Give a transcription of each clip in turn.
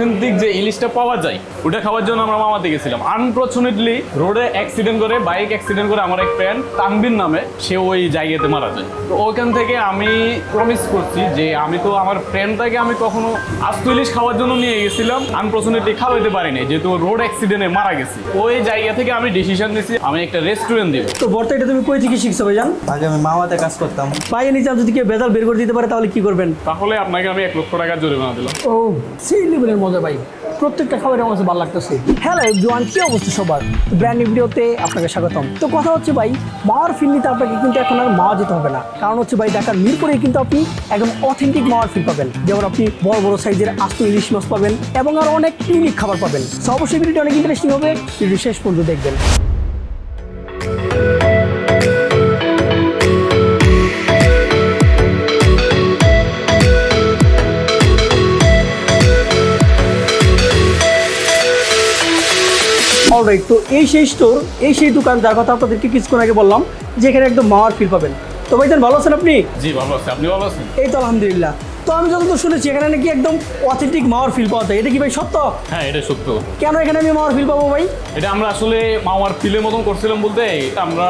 Authentic যে ইলিশটা পাওয়া যায় ওটা খাওয়ার জন্য আমরা মামাতে গেছিলাম। আনফর্চুনেটলি রোডে অ্যাক্সিডেন্ট করে বাইক অ্যাক্সিডেন্ট করে আমার এক ফ্রেন্ড তানবিন নামে সে ওই জায়গাতে মারা যায়। তো ওইখান থেকে আমি প্রমিস করছি যে আমি তো আমার ফ্রেন্ডটাকে আমি কখনো আস্ত ইলিশ খাওয়ার জন্য নিয়ে গেছিলাম। আনফর্চুনেটলি খাওয়াইতে পারিনি যেহেতু রোড অ্যাক্সিডেন্টে মারা গেছে। ওই জায়গা থেকে আমি ডিসিশন নিয়েছি আমি একটা রেস্টুরেন্ট দিব। তো বর্তা এটা তুমি কই থেকে শিখছো ভাইজান? আগে আমি মামাতে কাজ করতাম। বাইরে নিচে যদি কেউ বেজাল বের করে দিতে পারে তাহলে কি করবেন? তাহলে আপনাকে আমি এক লক্ষ টাকা জরিমানা দিলাম। ও সেই লেভেলের মজা পাই। প্রত্যেকটা খাবারের আমার ভালো লাগতেছে। হ্যালো জোয়ান কি অবস্থা সবার? ব্র্যান্ড ভিডিওতে আপনাকে স্বাগতম। তো কথা হচ্ছে ভাই, মাওয়ার ফিল নিতে আপনাকে কিন্তু এখন আর মাওয়া যেতে হবে না। কারণ হচ্ছে ভাই, ঢাকার মিরপুরে কিন্তু আপনি একদম অথেন্টিক মাওয়ার ফিল পাবেন। যেমন আপনি বড় বড় সাইজের আস্ত ইলিশ মাছ পাবেন এবং আর অনেক ইউনিক খাবার পাবেন। সো অবশ্যই ভিডিওটি অনেক ইন্টারেস্টিং হবে। ভিডিও শেষ পর্যন্ত দেখবেন। অলরাইট তো এই সেই স্টোর এই সেই দোকান যার কথা আপনাদেরকে কিছুক্ষণ আগে বললাম যে এখানে একদম মাওয়ার ফিল পাবেন। তো ভাইজান ভালো আছেন আপনি? জি ভালো আছেন আপনি ভালো আছেন? এই তো আলহামদুলিল্লাহ। তো আমি যতদূর শুনেছি এখানে নাকি একদম অথেন্টিক মাওয়ার ফিল পাওয়া যায়। এটা কি ভাই সত্য? হ্যাঁ এটা সত্য। কেন এখানে আমি মাওয়ার ফিল পাবো ভাই? এটা আমরা আসলে মামার ফিলের মতন করছিলাম বলতে আমরা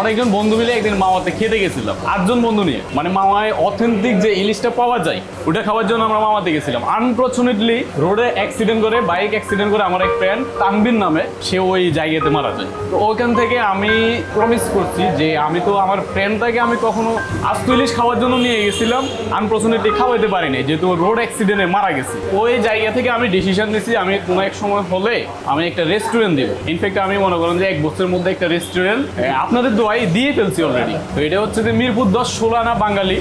অনেকজন বন্ধু মিলে একদিন মামাতে খেতে গেছিলাম। আটজন বন্ধু নিয়ে। মানে মামায় অথেন্টিক যে ইলিশটা পাওয়া যায় ওটা খাওয়ার জন্য আমরা মামাতে গেছিলাম। আনফর্চুনেটলি রোডে অ্যাক্সিডেন্ট করে বাইক অ্যাক্সিডেন্ট করে আমার এক ফ্রেন্ড তানবিন নামে সে ওই জায়গাতে মারা যায়। তো ওইখান থেকে আমি প্রমিস করছি যে আমি তো আমার ফ্রেন্ডটাকে আমি কখনো আস্ত ইলিশ খাওয়ার জন্য নিয়ে গেছিলাম। আনফর্চুনেটলি খাওয়াইতে পারিনি যেহেতু রোড অ্যাক্সিডেন্টে মারা গেছে। ওই জায়গা থেকে আমি ডিসিশন নিয়েছি আমি কোনো এক সময় হলে আমি একটা রেস্টুরেন্ট দিব। ইনফ্যাক্ট আমি মনে করেন যে এক বছরের মধ্যে একটা রেস্টুরেন্ট আপনাদের দোয়াই দিয়ে ফেলছি অলরেডি তো এটা হচ্ছে যে মিরপুর দশ সোলানা বাঙালি।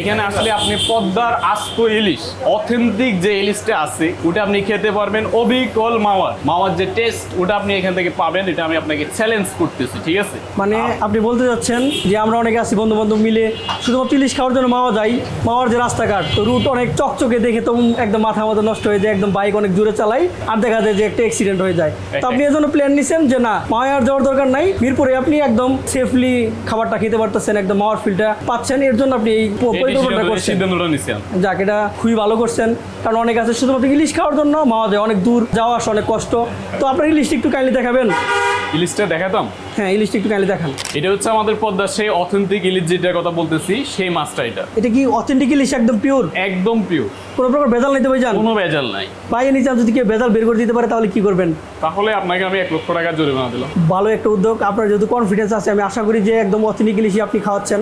এখানে আসলে আপনি পদ্মার আস্ত ইলিশ অথেন্টিক যে ইলিশটা আছে ওটা আপনি খেতে পারবেন অবিকল মাওয়ার। মাওয়ার যে টেস্ট ওটা আপনি এখান থেকে পাবেন এটা আমি আপনাকে চ্যালেঞ্জ করতেছি ঠিক আছে? মানে আপনি বলতে যাচ্ছেন যে আমরা অনেকে আছি বন্ধু বান্ধব মিলে শুধুমাত্র ইলিশ খাওয়ার জন্য মাওয়া যাই। মাওয়ার যে রাস্তাঘাট তো রুট অনেক চকচকে দেখে তো একদম মাথা মতো নষ্ট হয়ে যায় একদম বাইক অনেক জোরে চালাই আর দেখা যায় যে একটা অ্যাক্সিডেন্ট হয়ে যায়। তো আপনি এজন্য প্ল্যান নিছেন যে না মাওয়ার যাওয়ার দরকার নাই। মিরপুরে আপনি একদম সেফলি খাবারটা খেতে পারতেছেন একদম মাওয়ার ফিলটা পাচ্ছেন এর জন্য আপনি এই সিদ্ধান্তটা যাক এটা খুবই ভালো করছেন। কারণ অনেক আছে শুধুমাত্র ইলিশ খাওয়ার জন্য মাওয়া যায় অনেক দূর যাওয়া আসা অনেক কষ্ট। তো আপনার ইলিশটা একটু কাইন্ডলি দেখাবেন? ইলিশটা দেখাতাম? হ্যাঁ ইলিশটা একটু কাইন্ডলি দেখান। এটা হচ্ছে আমাদের পদ্মার সেই অথেন্টিক ইলিশ যেটার কথা বলতেছি সেই মাছটা এটা। এটা কি অথেন্টিক ইলিশ একদম পিওর একদম পিওর কোনো প্রকার ভেজাল নিতে ভাই যান কোনো ভেজাল নাই। বাইরে নিচে যদি কেউ ভেজাল বের করে দিতে পারে তাহলে কি করবেন? তাহলে আপনাকে আমি এক লক্ষ টাকা জরিমানা দিলাম। ভালো একটা উদ্যোগ। আপনার যেহেতু কনফিডেন্স আছে আমি আশা করি যে একদম অথেন্টিক ইলিশই আপনি খাওয়াচ্ছেন।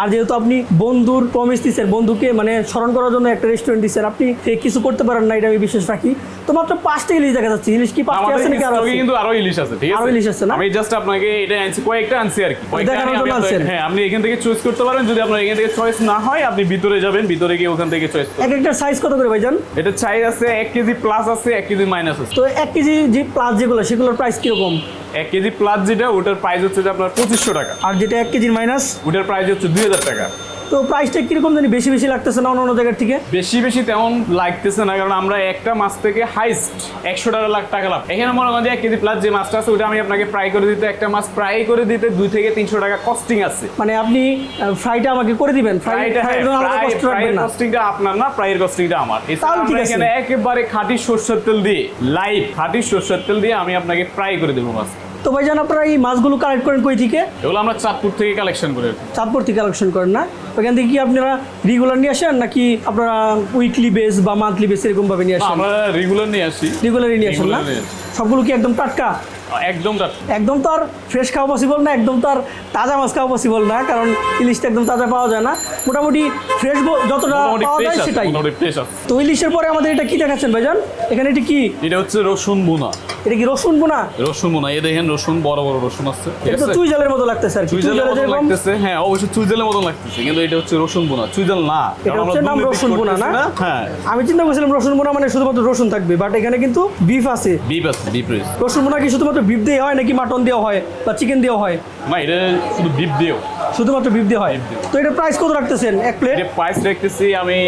আর যেহেতু আপনি বন্ধুর প্রমিস দিচ্ছেন বন্ধুকে মানে স্মরণ করার জন্য একটা রেস্টুরেন্ট দিচ্ছেন আপনি কিছু করতে পারেন না এটা আমি বিশ্বাস রাখি। তো মাত্র পাঁচটা ইলিশ দেখা যাচ্ছে। ইলিশ কি পাঁচটা আছে নাকি আরও? কিন্তু আরও ইলিশ আছে ঠিক আছে? আরও ইলিশ আছে না? আমি জাস্ট আপনাকে এটা আনছি কয়েকটা আনছি আর কি। দেখানোর জন্য আনছেন? হ্যাঁ আপনি এখান থেকে চয়েস করতে পারেন। যদি আপনার এখান থেকে চয়েস না হয় আপনি ভিতরে যাবেন ভিতরে গিয়ে ওখান থেকে চয়েস করবেন। এক একটা সাইজ কত করে ভাইজান? এটা চাই আছে এক কেজি প্লাস আছে এক কেজি মাইনাস আছে। তো এক কেজি যে প্লাস যেগুলো সেগুলোর প্রাইস কীরকম? এক কেজি প্লাস যেটা ওটার প্রাইস হচ্ছে যে আপনার পঁচিশশো টাকা। আর যেটা এক কেজির মাইনাস ওটার প্রাইস হচ্ছে দুই হাজার টাকা। তো প্রাইসটা কীরকম জানি বেশি বেশি লাগতেছে না অন্য অন্য জায়গার থেকে? বেশি বেশি তেমন লাগতেছে না কারণ আমরা একটা মাছ থেকে হাইস্ট একশো টাকা লাখ টাকা লাভ। এখানে মনে করেন এক কেজি প্লাস যে মাছটা আছে ওটা আমি আপনাকে ফ্রাই করে দিতে একটা মাছ ফ্রাই করে দিতে দুই থেকে তিনশো টাকা কস্টিং আছে। মানে আপনি ফ্রাইটা আমাকে করে দিবেন ফ্রাইটা কস্টিংটা আপনার না ফ্রাইয়ের কস্টিংটা আমার। তাহলে ঠিক আছে। এখানে একেবারে খাঁটি সরষের তেল দিয়ে লাইভ খাঁটি সরষের তেল দিয়ে আমি আপনাকে ফ্রাই করে দেবো মাছ তো ভাইজান আপনারা এই মাছগুলো কালেক্ট করেন কই থেকে? এগুলো আমরা চাঁদপুর থেকে কালেকশন করে চাঁদপুর থেকে কালেকশন করেন না? ওখান থেকে কি আপনারা রেগুলার নিয়ে আসেন নাকি আপনারা উইকলি বেস বা মান্থলি বেস এরকম ভাবে নিয়ে আসেন? আমরা রেগুলার নিয়ে আসি। রেগুলারই নিয়ে আসেন না। সবগুলো কি একদম টাটকা? একদম একদম তো আর ফ্রেশ খাওয়া পসিবল না একদম তো আর তাজা মাছ খাওয়া পসিবল না কারণ ইলিশটা একদম তাজা পাওয়া যায় না। মোটামুটি ফ্রেশ যতটা পাওয়া যায় সেটাই। তো ইলিশের পরে আমাদের এটা কি দেখাচ্ছেন ভাইজান? এখানে এটা কি? এটা হচ্ছে রসুন বোনা। এটা কি রসুন বোনা? রসুন বোনা। এই দেখেন রসুন বড় বড় রসুন আছে এটা তো আছে? চুই জালের মতো লাগতেছে আর চুই চুইজালের যেরকম লাগতেছে। হ্যাঁ অবশ্যই চুইজালের মতো লাগতেছে কিন্তু এটা হচ্ছে রসুন বোনা। চুইজাল না এটা হচ্ছে নাম রসুন বোনা না? হ্যাঁ। আমি চিন্তা করেছিলাম রসুন বোনা মানে শুধুমাত্র রসুন থাকবে বাট এখানে কিন্তু বিফ আছে। বিপ আছে রয়েছে। রসুন বোনা কি শুধুমাত্র বিফ দিয়ে হয় নাকি মাটন দেওয়া হয় বা চিকেন দেওয়া হয়? না এটা শুধু বিপ দিও শুধুমাত্র বিফ দিয়ে হয়? তো এটা প্রাইস কত রাখতেছেন? এক প্লেট এটা প্রাইস রাখতেছি আমি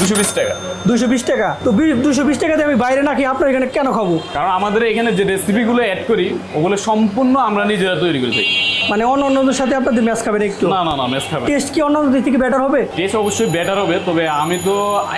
দুশো বিশ টাকা। দুশো বিশ টাকা। তো দুশো বিশ টাকা দিয়ে আমি বাইরে না খেয়ে আপনার এখানে কেন খাব? কারণ আমাদের এখানে যে রেসিপিগুলো অ্যাড করি ওগুলো সম্পূর্ণ আমরা নিজেরা তৈরি করে থাকি। মানে অন্য অন্যদের সাথে আপনাদের ম্যাচ খাবেন একটু? না না না মেস খাবে টেস্ট কি অন্য দিক থেকে বেটার হবে? টেস্ট অবশ্যই বেটার হবে তবে আমি তো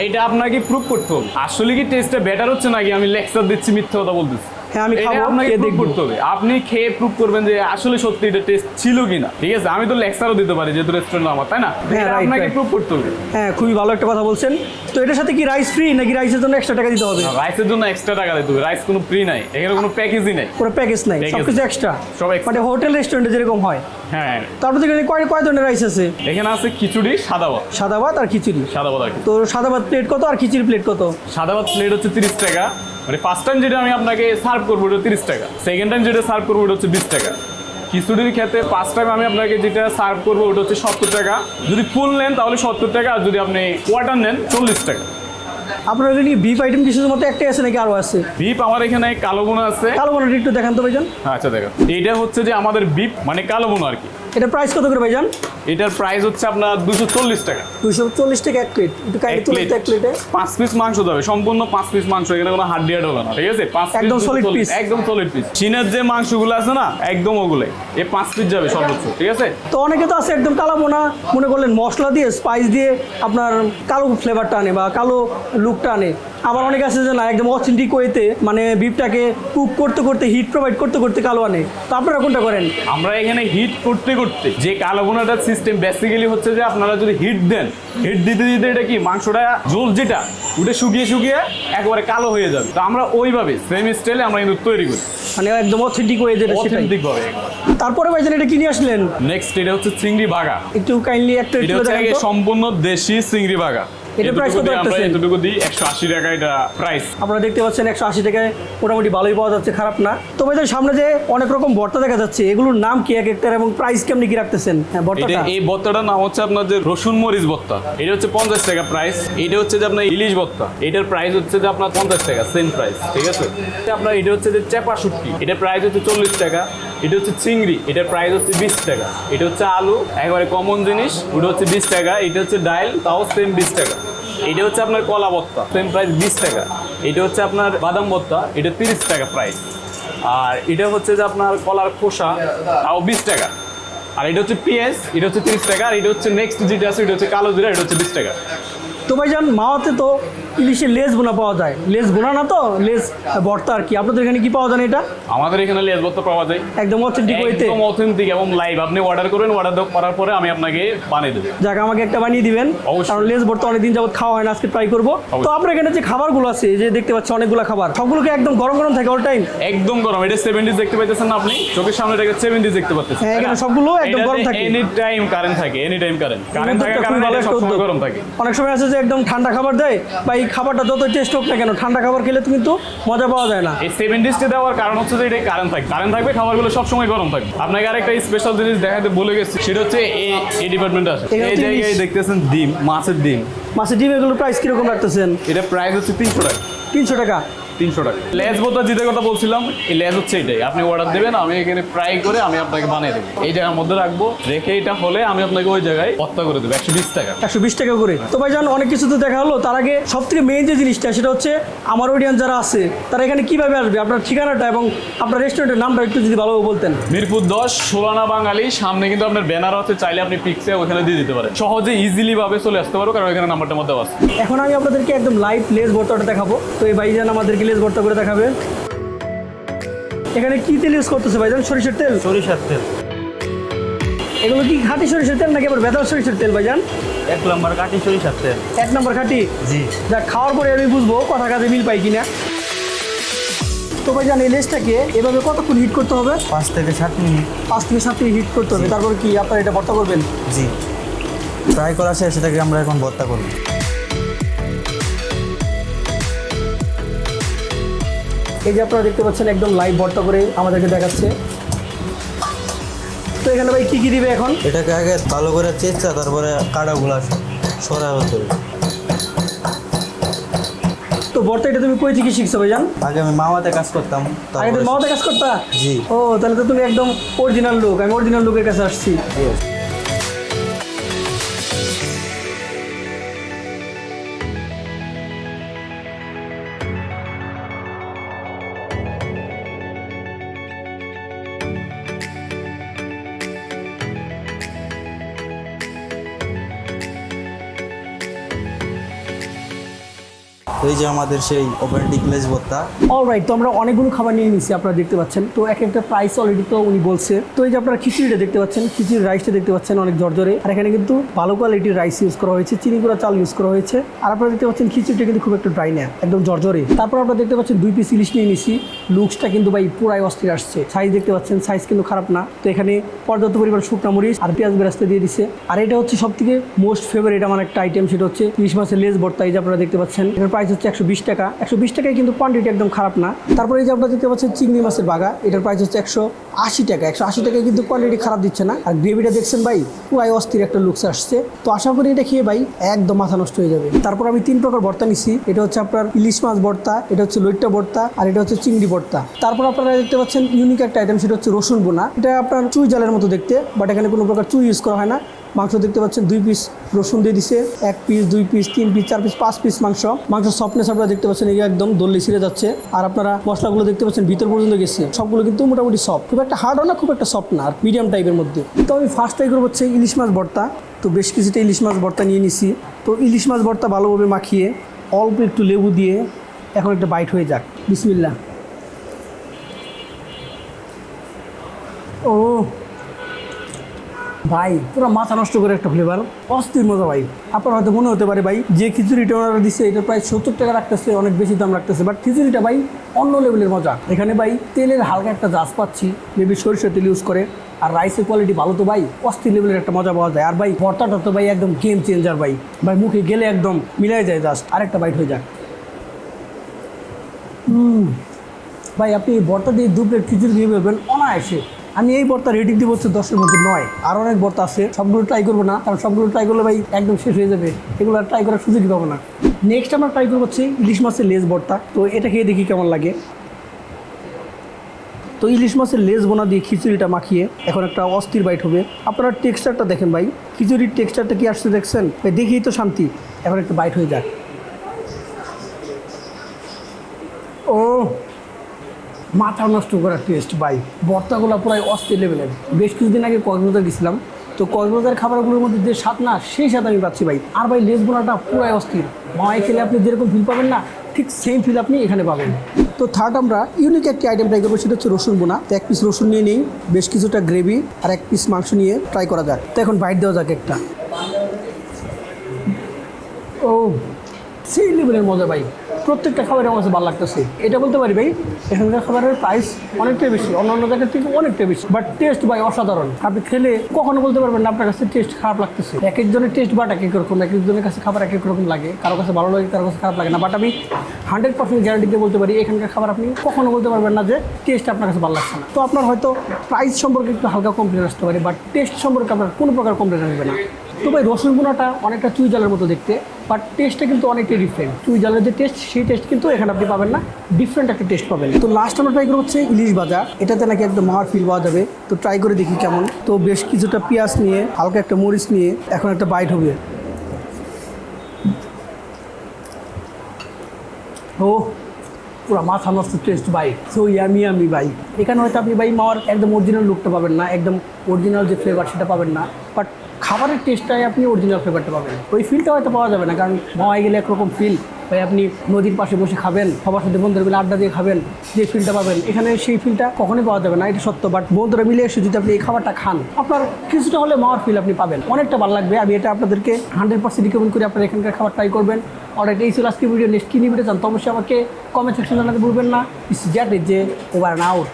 এটা আপনাকে প্রুভ করতে হবে। আসলে কি টেস্টটা বেটার হচ্ছে নাকি? আমি লেকচার দিচ্ছি মিথ্যা কথা বলতেছি। হ্যাঁ, আমি খাব, আপনাকে prove করতে হবে। আপনি খেয়ে প্রুভ করবেন যে আসলে সত্যি এটা টেস্ট ছিল কিনা ঠিক আছে? আমি তো লেকচারও দিতে পারি যেহেতু রেস্টুরেন্ট আমার তাই না? হ্যাঁ, আপনাকে. প্রুভ করতে হবে। হ্যাঁ খুবই ভালো একটা কথা বলছেন। তো এটার সাথে কি রাইস ফ্রি নাকি রাইসের জন্য এক্সট্রা টাকা দিতে হবে? রাইসের জন্য এক্সট্রা টাকা দিতে হবে। রাইস কোনো ফ্রি নাই। এখানে কোনো প্যাকেজই নাই। পুরো প্যাকেজ নাই Package সব কিছু এক্সট্রা সব মানে হোটেল রেস্টুরেন্টে যেরকম হয়। হ্যাঁ। তারপর এখানে কয় কয় ধরনের রাইস আছে? এখানে আছে খিচুড়ি সাদা ভাত। সাদা ভাত আর খিচুড়ি। সাদা ভাত আর তো সাদা ভাত প্লেট কত আর খিচুড়ি প্লেট কত? সাদা ভাত প্লেট হচ্ছে তিরিশ টাকা। মানে ফার্স্ট টাইম যেটা আমি আপনাকে সার্ভ করব ওটা তিরিশ টাকা। সেকেন্ড টাইম যেটা সার্ভ করব ওটা হচ্ছে বিশ টাকা। খিচুড়ির ক্ষেত্রে ফার্স্ট টাইম আমি আপনাকে যেটা সার্ভ করব ওটা হচ্ছে সত্তর টাকা। যদি ফুল নেন তাহলে সত্তর টাকা আর যদি আপনি কোয়ার্টার নেন চল্লিশ টাকা। আপনার এখানে বিফ আইটেম কি শুধুমাত্র একটাই আছে নাকি আরও আছে? বিপ আমার এখানে কালো বোনা আছে। কালো মনে একটু দেখান তো ভাইজান। আচ্ছা দেখো। এটা হচ্ছে যে আমাদের বিপ মানে কালো বোনা আর কি। এটা প্রাইস কত করে ভাইজান? এটার প্রাইস হচ্ছে আপনার দুশো চল্লিশ টাকা। দুশো চল্লিশ টাকা এক প্লেট একটু এক তুলে এক প্লেটে পাঁচ পিস মাংস যাবে সম্পূর্ণ পাঁচ পিস মাংস এখানে কোনো হাড্ডি হাড হবে না ঠিক আছে? পাঁচ একদম 240 solid piece। একদম সলিড পিস চীনের যে মাংসগুলো আছে না একদম ওগুলোই এই পাঁচ পিস যাবে সর্বোচ্চ ঠিক আছে? তো অনেকে তো আছে একদম কালো বোনা মনে করলেন মশলা দিয়ে স্পাইস দিয়ে আপনার কালো ফ্লেভারটা আনে বা কালো লুকটা আনে। আবার অনেকে আছে যে না একদম অথেন্টিক ওয়েতে মানে বিফটাকে কুক করতে করতে হিট প্রোভাইড করতে করতে কালো আনে। তো আপনারা কোনটা করেন? আমরা এখানে হিট করতে করতে যে কালো বোনাটার সিস্টেম বেসিক্যালি হচ্ছে যে আপনারা যদি হিট দেন হিট দিতে দিতে এটা কি মাংসটা জোল যেটা ওটা শুকিয়ে শুকিয়ে একবারে কালো হয়ে যাবে। তো আমরা ওইভাবে সেম স্টাইলে আমরা কিন্তু তৈরি করি। মানে একদম অথেন্টিক ওয়ে যেটা অথেন্টিক ভাবে তারপরে ভাইজান এটা কিনে আসলেন? নেক্সট এটা হচ্ছে চিংড়ি বাগা। একটু কাইন্ডলি একটা। সম্পূর্ণ দেশি চিংড়ি বাগা। এটা price কত রাখতেছেন? এতটুকু দিই একশো আশি টাকা এটা প্রাইস আপনারা দেখতে পাচ্ছেন একশো আশি টাকায় মোটামুটি ভালোই পাওয়া যাচ্ছে খারাপ না। তো সামনে যে অনেক রকম ভর্তা দেখা যাচ্ছে এগুলোর নাম কি এক একটার এবং প্রাইস কেমনি কি রাখতেছেন? হ্যাঁ ভর্তাটা। এই ভত্তাটার নাম হচ্ছে আপনার যে রসুন মরিচ এটা হচ্ছে পঞ্চাশ টাকা প্রাইস এটা হচ্ছে যে আপনার ইলিশ এটার প্রাইস হচ্ছে যে আপনার পঞ্চাশ টাকা সেম প্রাইস ঠিক আছে? আপনার এটা হচ্ছে যে চেপা শুটকি। এটার প্রাইস হচ্ছে চল্লিশ টাকা। এটা হচ্ছে চিংড়ি। এটার প্রাইস হচ্ছে বিশ টাকা। এটা হচ্ছে আলু একবারে কমন জিনিস। ওটা হচ্ছে বিশ টাকা। এটা হচ্ছে ডাইল তাও সেম বিশ টাকা। এটা হচ্ছে আপনার কলা বত্তা সেম প্রাইস বিশ টাকা। এটা হচ্ছে আপনার বাদাম বত্তা এটা তিরিশ টাকা প্রাইস আর এটা হচ্ছে যে আপনার কলার খোসা, তাও বিশ টাকা। আর এটা হচ্ছে পেঁয়াজ, এটা হচ্ছে তিরিশ টাকা। আর এটা হচ্ছে নেক্সট যেটা আছে, এটা হচ্ছে কালো জিরা, এটা হচ্ছে বিশ টাকা। তো ভাইজান, মাওয়াতে তো ইলিশের লেজ বোনা পাওয়া যায়। লেজ বোনা না তো? লেজ ভর্তা আর কি। আপনাদের এখানে কি পাওয়া যায় এটা? আমাদের এখানে লেজ ভত্তা পাওয়া যায়। একদম অথেন্টিক ওয়েতে একদম অথেন্টিক এবং লাইভ আপনি অর্ডার করবেন অর্ডার করার পরে আমি আপনাকে বানিয়ে দেবো। যাক আমাকে একটা বানিয়ে দিবেন। কারণ লেজ ভর্তা অনেকদিন যাবত খাওয়া হয় না আজকে ট্রাই করব। তো। আপনার এখানে যে খাবারগুলো আছে এই যে দেখতে পাচ্ছি অনেকগুলো খাবার সবগুলোকে একদম গরম গরম থাকে অল টাইম একদম গরম। এটা সেভেন্টিজ দেখতে পাইতেছেন না আপনি? চোখের সামনে এটা সেভেন্টিজ দেখতে পাচ্ছেন হ্যাঁ, এখানে সবগুলো একদম গরম থাকে। এনি টাইম কারেন্ট থাকে এনি টাইম কারেন্ট কারেন্ট থাকার কারণে সবসময় গরম থাকে। অনেক সময় আছে যে একদম ঠান্ডা খাবার দেয় বা এই খাবারটা যত টেস্ট হোক না কেন ঠান্ডা খাবার খেলে তো কিন্তু মজা পাওয়া যায় না। এই সেভেন সেভেন্টিজটা দেওয়ার কারণ হচ্ছে যে এটা কারেন্ট থাকবে কারেন্ট থাকবে খাবারগুলো সবসময় গরম থাকবে। আপনাকে আরেকটা স্পেশাল জিনিস দেখাতে বলে গেছি সেটা হচ্ছে এই এই ডিপার্টমেন্টে আছে। এই জায়গায় দেখতেছেন ডিম মাছের ডিম। মাছের ডিম এগুলোর প্রাইস কীরকম রাখতেছেন? এটা প্রাইস হচ্ছে তিনশো টাকা। তিনশো টাকা। তিনশো টাকা। লেজ বোতা যেটার কথা বলছিলাম এই লেজ হচ্ছে এটাই। আপনি অর্ডার দেবেন আমি এখানে ফ্রাই করে আমি আপনাকে বানিয়ে দেবো। এই জায়গার মধ্যে রাখব রেখে এটা হলে আমি আপনাকে ওই জায়গায় হত্যা করে দেবো একশো বিশ টাকা। একশো বিশ টাকা করে। তো ভাই জান অনেক কিছু তো দেখা হলো তার আগে সব থেকে মেইন যে জিনিসটা সেটা হচ্ছে আমার অডিয়েন্স যারা আছে তারা এখানে কীভাবে আসবে? আপনার ঠিকানাটা এবং আপনার রেস্টুরেন্টের নামটা একটু যদি ভালোভাবে বলতেন। মিরপুর দশ ষোলানা বাঙালি সামনে কিন্তু আপনার ব্যানার আছে চাইলে আপনি পিক্সে ওখানে দিয়ে দিতে পারেন। সহজে ইজিলি ভাবে চলে আসতে পারো কারণ এখানে নাম্বারটা মধ্যে আছে। এখন আমি আপনাদেরকে একদম লাইভ লেস ভর্তাটা দেখাবো। তো এই ভাইজান আমাদেরকে লেস ভর্তা করে দেখাবে। এখানে কি তেল ইউজ করতেছে ভাইজান? সরিষার তেল? সরিষার তেল। এগুলো কি খাঁটি সরিষার তেল নাকি আবার বেতাল সরিষার তেল ভাইজান? এক নম্বর কাঠি সরিষার তেল। এক নম্বর খাঁটি? জি। যা খাওয়ার পরে আমি বুঝব কথা কাজে মিল পাই কিনা। তো ভাইজান এই লেসটাকে এভাবে কতক্ষণ হিট করতে হবে? পাঁচ থেকে সাত মিনিট। পাঁচ থেকে সাত মিনিট হিট করতে হবে। তারপর কি আপনারা এটা ভর্তা করবেন? জি। ফ্রাই করা শেষ সেটাকে আমরা এখন ভর্তা করব। এই যে আপনারা দেখতে পাচ্ছেন একদম লাইভ ভর্তা করে আমাদেরকে দেখাচ্ছে। তো এখানে ভাই কী কী দিবে এখন? এটাকে আগে ভালো করে চেষ্টা তারপরে কাটাগুলো সরা হতে হবে। তো ভর্তা এটা তুমি কই থেকে শিখছো ভাইজান? আগে আমি মামাতে কাজ করতাম আগে তুমি মামাতে কাজ করতা? জি। ও তাহলে তো তুমি একদম অরিজিনাল লোক আমি অরিজিনাল লোকের কাছে আসছি। এই যে আমাদের সেই ওপেন ডিকলেস ভর্তা। অলরাইট তো আমরা অনেকগুলো খাবার নিয়ে নিছি, আপনারা দেখতে পাচ্ছেন। তো এক একটা প্রাইস অলরেডি তো উনি বলছে। তো এই যে আপনারা খিচুড়িটা দেখতে পাচ্ছেন, খিচুড়ির রাইসটা দেখতে পাচ্ছেন অনেক জর্জরে। আর এখানে কিন্তু ভালো কোয়ালিটির রাইস ইউজ করা হয়েছে, চিনি গুঁড়া চাল ইউজ করা হয়েছে। আর আপনারা দেখতে পাচ্ছেন খিচুড়িটা কিন্তু খুব একটা ড্রাই না, একদম জর্জরে। তারপর আপনারা দেখতে পাচ্ছেন দুই পিস ইলিশ নিয়ে নিছি। লুকসটা কিন্তু ভাই পুরাই অস্থির আসছে। সাইজ দেখতে পাচ্ছেন সাইজ কিন্তু খারাপ না। তো এখানে পর্যাপ্ত পরিমাণ শুকনা মরিচ আর পেঁয়াজ বেরাস্তে দিয়ে দিছে। আর এটা হচ্ছে সব থেকে মোস্ট ফেভারিট আমার একটা আইটেম সেটা হচ্ছে ইলিশ মাছের লেজ ভর্তা, এই যে আপনারা দেখতে পাচ্ছেন। এটার প্রাইস হচ্ছে একশো বিশ টাকা। একশো বিশ টাকায় কিন্তু কোয়ান্টিটি একদম খারাপ না। তারপরে এই যে আপনারা দেখতে পাচ্ছেন চিংড়ি মাছের বাগা, এটার প্রাইস হচ্ছে একশো আশি টাকা। একশো আশি টাকায় কিন্তু কোয়ান্টিটি খারাপ দিচ্ছে না। আর গ্রেভিটা দেখছেন ভাই, পুরাই অস্থির একটা লুকস আসছে। তো আশা করি এটা খেয়ে ভাই একদম মাথা নষ্ট হয়ে যাবে। তারপর আমি তিন প্রকার ভর্তা নিছি। এটা হচ্ছে আপনার ইলিশ মাছ ভর্তা, এটা হচ্ছে লইট্টা ভর্তা, আর এটা হচ্ছে চিংড়ি ভর্তা। তারপর আপনারা দেখতে পাচ্ছেন ইউনিক একটা আইটেম সেটা হচ্ছে রসুন বোনা। এটা আপনার চুই জালের মতো দেখতে বাট এখানে কোনো প্রকার চুই ইউজ করা হয় না। মাংস দেখতে পাচ্ছেন, দুই পিস রসুন দিয়ে দিছে, এক পিস দুই পিস তিন পিস চার পিস পাঁচ পিস মাংস। মাংস সফটনেস আপনারা দেখতে পাচ্ছেন, এই একদম দল্লি ছিঁড়ে যাচ্ছে। আর আপনারা মশলাগুলো দেখতে পাচ্ছেন, ভিতর পর্যন্ত গেছে। সবগুলো কিন্তু মোটামুটি সফট খুব একটা হার্ডও না, খুব একটা সফট না, আর মিডিয়াম টাইপের মধ্যে। তো আমি ফার্স্ট ট্রাই করব হচ্ছে ইলিশ মাছ ভর্তা। তো বেশ কিছুটা ইলিশ মাছ ভর্তা নিয়ে নিছি। তো ইলিশ মাছ ভর্তা ভালোভাবে মাখিয়ে অল্প একটু লেবু দিয়ে এখন একটা বাইট হয়ে যাক। বিসমিল্লা ও ভাই, পুরো মাথা নষ্ট করে একটা ফ্লেভার অস্থির মজা ভাই। আপনার হয়তো মনে হতে পারে ভাই, যে খিচুড়িটা ওনারা দিচ্ছে এটা প্রায় সত্তর টাকা রাখতেছে, অনেক বেশি দাম রাখতেছে। বাট খিচুড়িটা ভাই, অন্য লেভেলের মজা। এখানে ভাই, তেলের হালকা একটা জাজ পাচ্ছি মেবি সরিষার তেল ইউজ করে। আর রাইসের কোয়ালিটি ভালো তো ভাই, অস্থির লেভেলের একটা মজা পাওয়া যায়। আর ভাই, ভর্তাটা তো ভাই একদম গেম চেঞ্জার ভাই। ভাই, মুখে গেলে একদম মিলাই যায় জাস্ট আরেকটা বাইট হয়ে যাক। ভাই, আপনি ভর্তা দিয়ে দু প্লেট খিচুড়ি দিয়ে বেরবেন অনায়াসে। আমি এই ভর্তা রেটিং দিব হচ্ছে দশের মধ্যে নয়। আর অনেক বর্তা আছে, সবগুলো ট্রাই করব না। কারণ সবগুলো ট্রাই করলে ভাই একদম শেষ হয়ে যাবে। এগুলো আর ট্রাই করার সুযোগই পাবো না। নেক্সট আমরা ট্রাই করব হচ্ছে ইলিশ মাছের লেজ ভর্তা। তো এটা খেয়ে দেখি কেমন লাগে। তো ইলিশ মাছের লেজ বোনা দিয়ে খিচুড়িটা মাখিয়ে এখন একটা অস্থির বাইট হবে। আপনারা টেক্সচারটা দেখেন ভাই। খিচুড়ির টেক্সচারটা কি আসছে দেখছেন? ভাই, দেখেই তো শান্তি। এখন একটা বাইট হয়ে যাক। ও! মাথা নষ্ট করার টেস্ট ভাই ভর্তাগুলো প্রায় অস্থির লেভেলের বেশ কিছুদিন আগে কক্সবাজার গেছিলাম। তো কক্সবাজার খাবারগুলোর মধ্যে যে স্বাদ না সেই স্বাদ আমি পাচ্ছি ভাই। আর ভাই লেস বোনাটা পুরাই অস্থির। মামাই খেলে আপনি যেরকম ফিল পাবেন না ঠিক সেম ফিল আপনি এখানে পাবেন। তো থার্ড আমরা ইউনিক একটি আইটেম ট্রাই করব সেটা হচ্ছে রসুন বোনা। তো এক পিস রসুন নিয়ে নিই বেশ কিছুটা গ্রেভি আর এক পিস মাংস নিয়ে ট্রাই করা যাক। তো এখন বাইট দেওয়া যাক একটা। ও সেই লেভেলের মজা ভাই। প্রত্যেকটা খাবারের আমার ভালো লাগতেছে। এটা বলতে পারি ভাই, এখানকার খাবারের প্রাইস অনেকটাই বেশি অন্য অন্য জায়গার থেকে অনেকটাই বেশি। বাট টেস্ট ভাই অসাধারণ। আপনি খেলে কখনো বলতে পারবেন না, আপনার কাছে টেস্ট খারাপ লাগতেছে। এক একজনের টেস্ট বাট এক এক রকম, এক একজনের কাছে খাবার এক এক রকম লাগে। কারও কাছে ভালো লাগে, কারও কাছে খারাপ লাগে না। বাট আমি হান্ড্রেড পার্সেন্ট গ্যারান্টি দিয়ে বলতে পারি, এখানকার খাবার আপনি কখনো বলতে পারবেন না যে টেস্ট আপনার কাছে ভালো লাগছে না। তো আপনার হয়তো প্রাইস সম্পর্কে একটু হালকা কমপ্লেন আসতে পারে বাট টেস্ট সম্পর্কে আপনার কোনো প্রকার কমপ্লেন আসবে না। তো ভাই রসুন বোনাটা অনেকটা চুই জালের মতো দেখতে বাট টেস্টটা কিন্তু অনেকটাই ডিফারেন্ট চুই জালের যে টেস্ট সেই টেস্ট কিন্তু এখানে আপনি পাবেন না ডিফারেন্ট একটা টেস্ট পাবেন। তো লাস্ট আমরা ট্রাই করব হচ্ছে ইলিশ ভাজা এটাতে নাকি একদম মার ফিল পাওয়া যাবে। তো ট্রাই করে দেখি কেমন। তো বেশ কিছুটা পেঁয়াজ নিয়ে, হালকা একটা মরিচ নিয়ে, এখন একটা বাইট হবে। ও পুরো মাথা নষ্ট taste bite so yummy yummy bite এখানে হয়তো আপনি বাইক মাওয়ার একদম অরিজিনাল লুকটা পাবেন না, একদম অরিজিনাল যে ফ্লেভার সেটা পাবেন না বাট খাবারের টেস্টটাই আপনি অরিজিনাল ফ্লেভারটা পাবেন। ওই ফিলটা হয়তো পাওয়া যাবে না, কারণ মাওয়ায় গেলে একরকম ফিল ভাই, আপনি নদীর পাশে বসে খাবেন, সবার সাথে বন্ধুরা আড্ডা দিয়ে খাবেন, যে ফিলটা পাবেন। এখানে সেই ফিলটা কখনোই পাওয়া যাবে না, এটা সত্য। বাট বন্ধুরা মিলে এসে যদি আপনি এই খাবারটা খান, আপনার কিছুটা হলে মাওয়ার ফিল আপনি পাবেন। অনেকটা ভালো লাগবে। আমি এটা আপনাদেরকে হান্ড্রেড পার্সেন্ট রিকমেন্ড করি আপনার এখানকার খাবার ট্রাই করবেন। অর্ডার এই ছিল আজকে ভিডিও নেক্সট কিনে ভিডিও চান তো অবশ্যই আমাকে কমেন্ট সেকশন জানাতে ভুলবেন না। ইস জ্যাট যে ওভার আউট